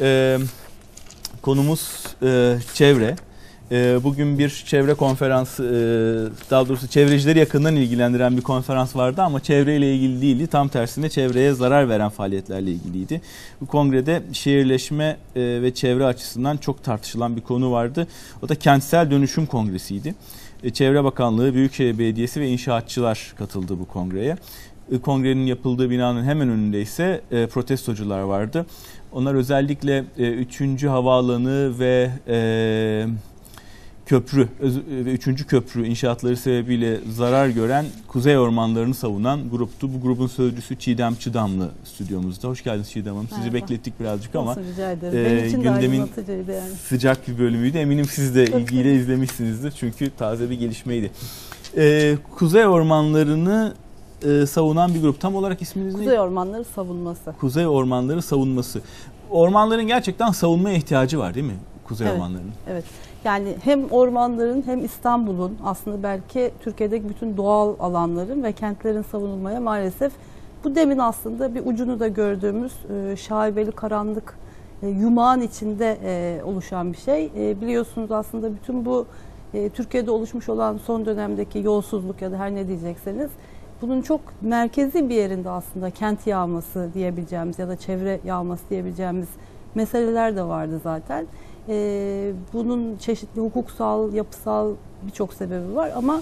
Ee, konumuz e, çevre. E, bugün bir çevre konferansı, e, daha doğrusu çevrecileri yakından ilgilendiren bir konferans vardı ama çevreyle ilgili değildi. Tam tersine çevreye zarar veren faaliyetlerle ilgiliydi. Bu kongrede şehirleşme e, ve çevre açısından çok tartışılan bir konu vardı. O da kentsel dönüşüm kongresiydi. E, Çevre Bakanlığı, Büyükşehir Belediyesi ve inşaatçılar katıldı bu kongreye. E, Kongrenin yapıldığı binanın hemen önünde ise e, protestocular vardı. Onlar özellikle 3. havaalanı ve e, köprü ve 3. köprü inşaatları sebebiyle zarar gören kuzey ormanlarını savunan gruptu. Bu grubun sözcüsü Çiğdem Çıdamlı stüdyomuzda. Hoş geldiniz Çiğdem Hanım. Sizi Merhaba. beklettik birazcık ama e, Benim için de gündemin yani. sıcak bir bölümüydü. Eminim siz de ilgiyle izlemişsinizdir çünkü taze bir gelişmeydi. E, kuzey ormanlarını e, savunan bir grup. Tam olarak isminiz neydi? Kuzey Ormanları savunması. Kuzey ormanları savunması. Ormanların gerçekten savunmaya ihtiyacı var değil mi? Kuzey Evet. ormanlarının. Evet. Yani hem ormanların hem İstanbul'un aslında belki Türkiye'deki bütün doğal alanların ve kentlerin savunulmaya maalesef bu demin aslında bir ucunu da gördüğümüz e, şaibeli karanlık e, yumağın içinde e, oluşan bir şey. E, biliyorsunuz aslında bütün bu e, Türkiye'de oluşmuş olan son dönemdeki yolsuzluk ya da her ne diyecekseniz bunun çok merkezi bir yerinde aslında kent yağması diyebileceğimiz ya da çevre yağması diyebileceğimiz meseleler de vardı zaten. Ee, bunun çeşitli hukuksal, yapısal birçok sebebi var ama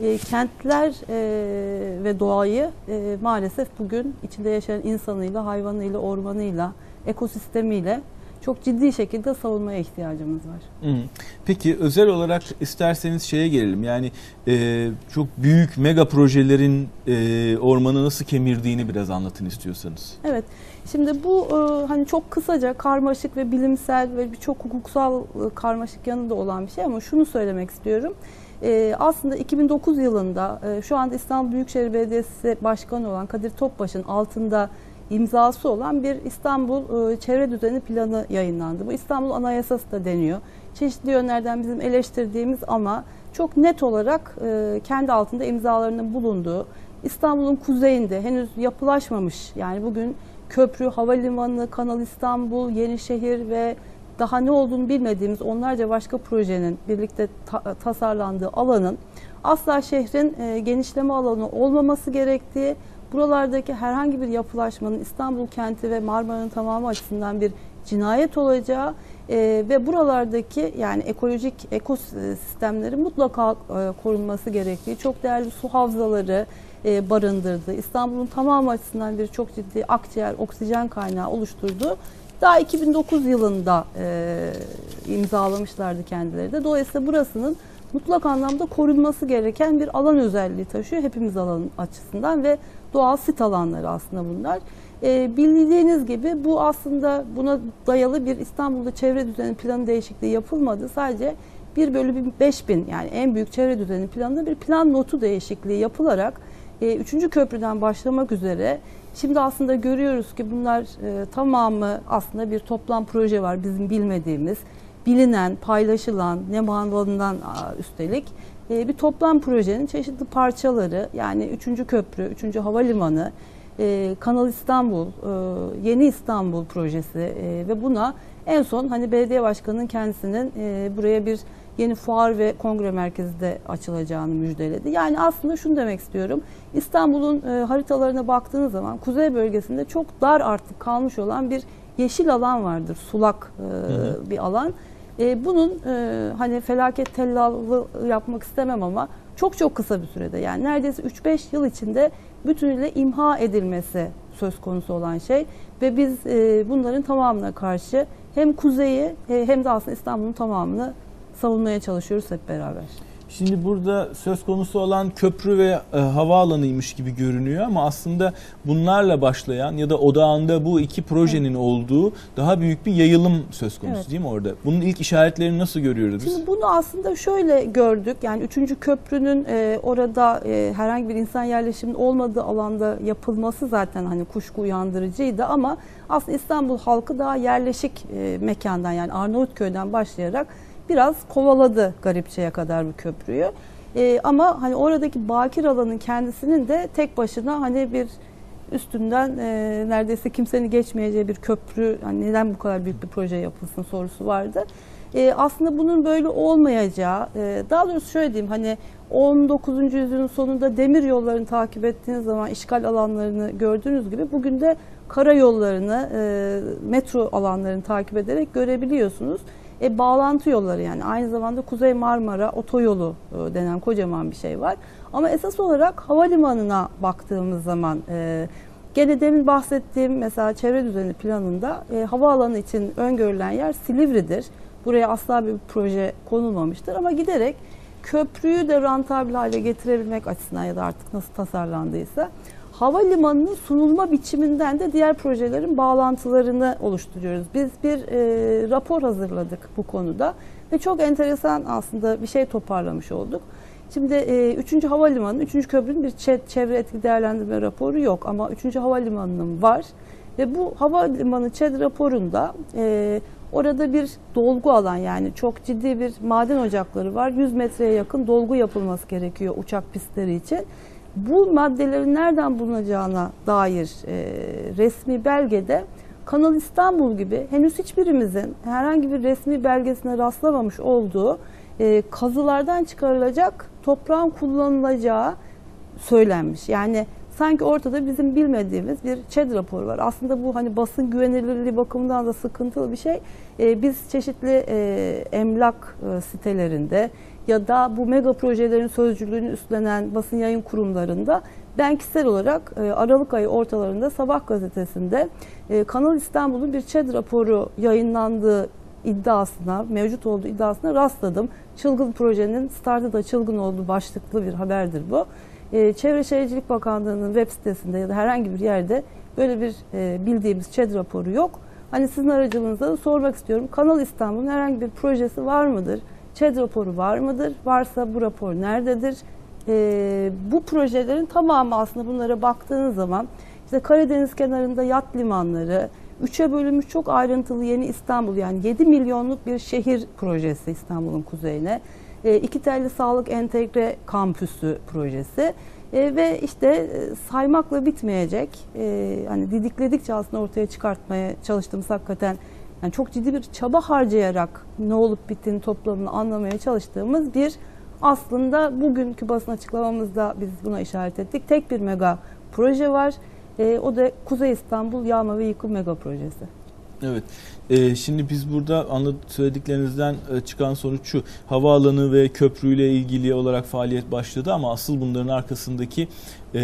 e, kentler e, ve doğayı e, maalesef bugün içinde yaşayan insanıyla, hayvanıyla, ormanıyla, ekosistemiyle çok ciddi şekilde savunmaya ihtiyacımız var. Peki özel olarak isterseniz şeye gelelim. Yani e, çok büyük mega projelerin e, ormanı nasıl kemirdiğini biraz anlatın istiyorsanız. Evet. Şimdi bu e, hani çok kısaca karmaşık ve bilimsel ve birçok hukuksal e, karmaşık yanı da olan bir şey ama şunu söylemek istiyorum. E, aslında 2009 yılında e, şu anda İstanbul Büyükşehir Belediyesi Başkanı olan Kadir Topbaş'ın altında imzası olan bir İstanbul e, Çevre Düzeni Planı yayınlandı. Bu İstanbul Anayasası da deniyor. Çeşitli yönlerden bizim eleştirdiğimiz ama çok net olarak e, kendi altında imzalarının bulunduğu İstanbul'un kuzeyinde henüz yapılaşmamış yani bugün köprü, havalimanı, Kanal İstanbul, Yenişehir ve daha ne olduğunu bilmediğimiz onlarca başka projenin birlikte ta- tasarlandığı alanın asla şehrin e, genişleme alanı olmaması gerektiği, buralardaki herhangi bir yapılaşmanın İstanbul kenti ve Marmara'nın tamamı açısından bir cinayet olacağı e, ve buralardaki yani ekolojik ekosistemlerin mutlaka e, korunması gerektiği, çok değerli su havzaları e, barındırdı. İstanbul'un tamamı açısından bir çok ciddi akciğer oksijen kaynağı oluşturdu. Daha 2009 yılında e, imzalamışlardı kendileri de. Dolayısıyla burasının mutlak anlamda korunması gereken bir alan özelliği taşıyor hepimiz alanın açısından ve doğal sit alanları aslında bunlar. E, bildiğiniz gibi bu aslında buna dayalı bir İstanbul'da çevre düzeni planı değişikliği yapılmadı. Sadece 1 bölü 5000 yani en büyük çevre düzeni planında bir plan notu değişikliği yapılarak e, köprüden başlamak üzere şimdi aslında görüyoruz ki bunlar e, tamamı aslında bir toplam proje var bizim bilmediğimiz bilinen, paylaşılan, ne manvalından aa, üstelik e, bir toplam projenin çeşitli parçaları yani üçüncü köprü, üçüncü havalimanı, e, Kanal İstanbul, e, Yeni İstanbul projesi e, ve buna en son hani belediye başkanının kendisinin e, buraya bir yeni fuar ve kongre merkezi de açılacağını müjdeledi. Yani aslında şunu demek istiyorum. İstanbul'un e, haritalarına baktığınız zaman kuzey bölgesinde çok dar artık kalmış olan bir yeşil alan vardır. Sulak e, hı. bir alan. E, bunun e, hani felaket tellallığı yapmak istemem ama çok çok kısa bir sürede yani neredeyse 3-5 yıl içinde bütünüyle imha edilmesi söz konusu olan şey ve biz e, bunların tamamına karşı hem kuzeyi e, hem de aslında İstanbul'un tamamını savunmaya çalışıyoruz hep beraber. Şimdi burada söz konusu olan köprü ve e, havaalanıymış gibi görünüyor ama aslında bunlarla başlayan ya da odağında bu iki projenin olduğu daha büyük bir yayılım söz konusu Evet. değil mi orada? Bunun ilk işaretlerini nasıl görüyoruz biz? Şimdi bunu aslında şöyle gördük. Yani 3. köprünün e, orada e, herhangi bir insan yerleşiminin olmadığı alanda yapılması zaten hani kuşku uyandırıcıydı ama aslında İstanbul halkı daha yerleşik e, mekandan yani Arnavutköy'den başlayarak biraz kovaladı Garipçe'ye kadar bu köprüyü. E, ama hani oradaki bakir alanın kendisinin de tek başına hani bir üstünden e, neredeyse kimsenin geçmeyeceği bir köprü yani neden bu kadar büyük bir proje yapılsın sorusu vardı. E, aslında bunun böyle olmayacağı, e, daha doğrusu şöyle diyeyim hani 19. yüzyılın sonunda demir yollarını takip ettiğiniz zaman işgal alanlarını gördüğünüz gibi bugün de karayollarını, e, metro alanlarını takip ederek görebiliyorsunuz. E, bağlantı yolları yani aynı zamanda Kuzey Marmara otoyolu e, denen kocaman bir şey var. Ama esas olarak havalimanına baktığımız zaman e, gene demin bahsettiğim mesela çevre düzeni planında e, havaalanı için öngörülen yer Silivri'dir. Buraya asla bir proje konulmamıştır ama giderek köprüyü de rantabil hale getirebilmek açısından ya da artık nasıl tasarlandıysa havalimanının sunulma biçiminden de diğer projelerin bağlantılarını oluşturuyoruz. Biz bir e, rapor hazırladık bu konuda ve çok enteresan aslında bir şey toparlamış olduk. Şimdi e, 3. Havalimanı, 3. Köprünün bir çevre etki değerlendirme raporu yok ama 3. Havalimanı'nın var. Ve bu havalimanı ÇED raporunda e, orada bir dolgu alan yani çok ciddi bir maden ocakları var. 100 metreye yakın dolgu yapılması gerekiyor uçak pistleri için bu maddelerin nereden bulunacağına dair e, resmi belgede Kanal İstanbul gibi henüz hiçbirimizin herhangi bir resmi belgesine rastlamamış olduğu e, kazılardan çıkarılacak toprağın kullanılacağı söylenmiş. Yani sanki ortada bizim bilmediğimiz bir ÇED raporu var. Aslında bu hani basın güvenilirliği bakımından da sıkıntılı bir şey. E, biz çeşitli e, emlak e, sitelerinde ya da bu mega projelerin sözcülüğünü üstlenen basın yayın kurumlarında ben kişisel olarak e, Aralık ayı ortalarında Sabah gazetesinde e, Kanal İstanbul'un bir ÇED raporu yayınlandığı iddiasına, mevcut olduğu iddiasına rastladım. Çılgın projenin startı da çılgın olduğu başlıklı bir haberdir bu. E, Çevre Şehircilik Bakanlığı'nın web sitesinde ya da herhangi bir yerde böyle bir bildiğimiz ÇED raporu yok. Hani sizin aracılığınızla da sormak istiyorum. Kanal İstanbul'un herhangi bir projesi var mıdır? ÇED raporu var mıdır? Varsa bu rapor nerededir? E, bu projelerin tamamı aslında bunlara baktığınız zaman işte Karadeniz kenarında yat limanları, üçe bölünmüş çok ayrıntılı yeni İstanbul yani 7 milyonluk bir şehir projesi İstanbul'un kuzeyine. E, iki telli sağlık entegre kampüsü projesi. E, ve işte e, saymakla bitmeyecek, e, hani didikledikçe aslında ortaya çıkartmaya çalıştığımız hakikaten yani çok ciddi bir çaba harcayarak ne olup bittiğini toplamını anlamaya çalıştığımız bir aslında bugünkü basın açıklamamızda biz buna işaret ettik. Tek bir mega proje var. E, o da Kuzey İstanbul Yağma ve Yıkım Mega Projesi. Evet. Ee, şimdi biz burada anladık söylediklerinizden e, çıkan sonuç şu. Havaalanı ve köprüyle ilgili olarak faaliyet başladı ama asıl bunların arkasındaki e,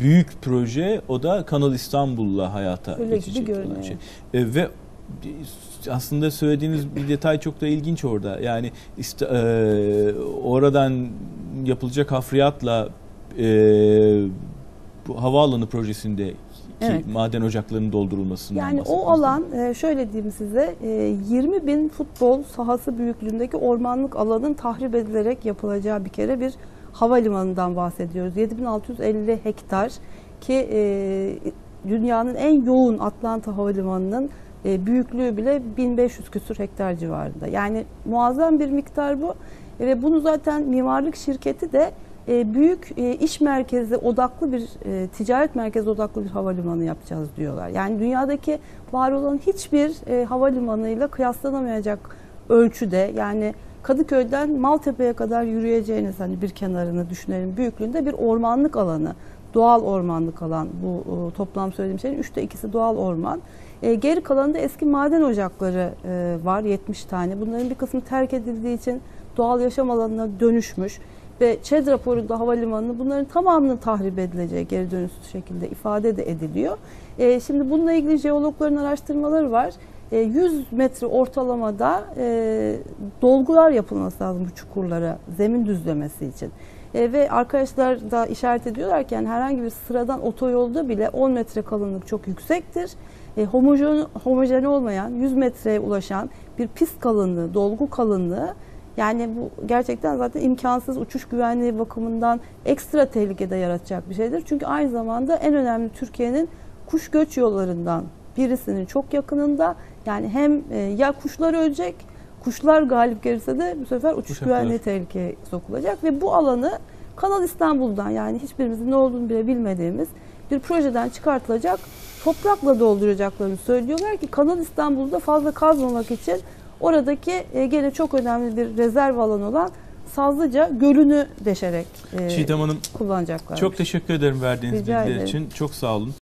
büyük proje o da Kanal İstanbul'la hayata Öyle geçecek olan şey. E, ve aslında söylediğiniz bir detay çok da ilginç orada. Yani işte, e, oradan yapılacak hafriyatla e, bu havaalanı projesinde evet. maden ocaklarının doldurulmasından Yani o alan e, şöyle diyeyim size 20 e, bin futbol sahası büyüklüğündeki ormanlık alanın tahrip edilerek yapılacağı bir kere bir havalimanından bahsediyoruz. 7650 hektar ki e, dünyanın en yoğun Atlanta Havalimanı'nın e, büyüklüğü bile 1500 küsur hektar civarında. Yani muazzam bir miktar bu e, ve bunu zaten mimarlık şirketi de e, büyük e, iş merkezi odaklı bir e, ticaret merkezi odaklı bir havalimanı yapacağız diyorlar. Yani dünyadaki var olan hiçbir e, havalimanıyla kıyaslanamayacak ölçüde yani Kadıköy'den Maltepe'ye kadar yürüyeceğiniz hani bir kenarını düşünelim büyüklüğünde bir ormanlık alanı. Doğal ormanlık alan bu e, toplam söylediğim şeyin üçte ikisi doğal orman. E, geri kalanında eski maden ocakları e, var 70 tane. Bunların bir kısmı terk edildiği için doğal yaşam alanına dönüşmüş ve ÇED raporunda havalimanının bunların tamamının tahrip edileceği geri dönüşsüz şekilde ifade de ediliyor. E, şimdi bununla ilgili jeologların araştırmaları var. 100 e, metre ortalamada e, dolgular yapılması lazım bu çukurlara zemin düzlemesi için. E, ve arkadaşlar da işaret ediyorlar ki yani herhangi bir sıradan otoyolda bile 10 metre kalınlık çok yüksektir. E, homojen, homojen olmayan 100 metreye ulaşan bir pist kalınlığı, dolgu kalınlığı yani bu gerçekten zaten imkansız uçuş güvenliği bakımından ekstra tehlikede yaratacak bir şeydir. Çünkü aynı zamanda en önemli Türkiye'nin kuş göç yollarından birisinin çok yakınında yani hem e, ya kuşlar ölecek, kuşlar galip gelirse de bu sefer uçuş Uçaklar. güvenliği tehlikeye sokulacak ve bu alanı Kanal İstanbul'dan yani hiçbirimizin ne olduğunu bile bilmediğimiz bir projeden çıkartılacak toprakla dolduracaklarını söylüyorlar ki Kanal İstanbul'da fazla kazmamak için oradaki e, gene çok önemli bir rezerv alanı olan Sazlıca Gölü'nü deşerek e, Çiğdem Hanım kullanacaklar. çok teşekkür ederim verdiğiniz Rica bilgiler ederim. için. Çok sağ olun.